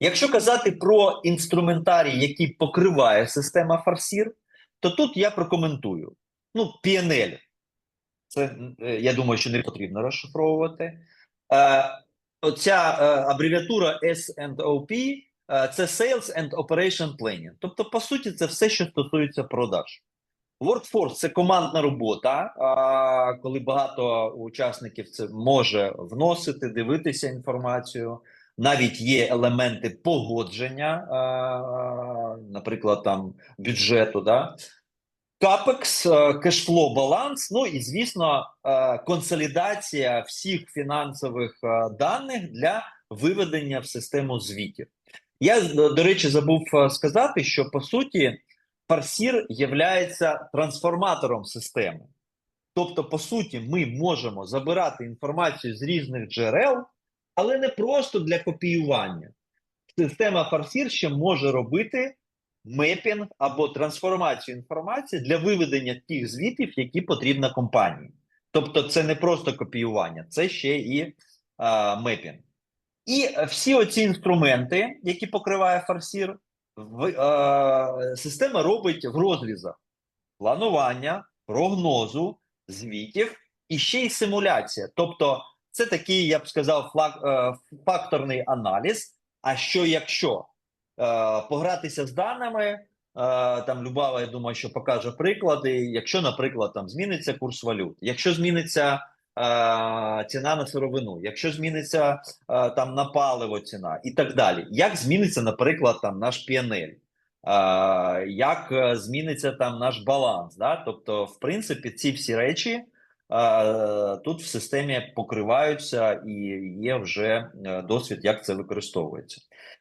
Якщо казати про інструментарій, який покриває система Фарсір, то тут я прокоментую. Ну, PNL. Це е, я думаю, що не потрібно розшифровувати. Е, оця е, абревіатура S&OP е, це Sales and Operation Planning. Тобто, по суті, це все, що стосується продаж. Workforce – це командна робота, коли багато учасників це може вносити, дивитися інформацію. Навіть є елементи погодження, а, а, наприклад, там бюджету. Да? Капекс, кешфло баланс, ну і звісно, е, консолідація всіх фінансових е, даних для виведення в систему звітів. Я, е, до речі, забув е, сказати, що по суті Парсір є трансформатором системи. Тобто, по суті, ми можемо забирати інформацію з різних джерел, але не просто для копіювання. Система Парсір ще може робити мепінг або трансформацію інформації для виведення тих звітів, які потрібно компанії. Тобто, це не просто копіювання, це ще і а, мепінг. І всі оці інструменти, які покриває Фарсір, в, е, система робить в розрізах планування, прогнозу, звітів і ще й симуляція. Тобто, це такий, я б сказав, е, факторний аналіз. А що якщо е, погратися з даними? Е, там Любава, я думаю, що покаже приклади. Якщо, наприклад, там зміниться курс валют, якщо зміниться е, ціна на сировину, якщо зміниться е, там на паливо ціна і так далі, як зміниться, наприклад, там наш PNL? Як зміниться там наш баланс? Да? Тобто, в принципі, ці всі речі тут в системі покриваються і є вже е, досвід, як це використовується.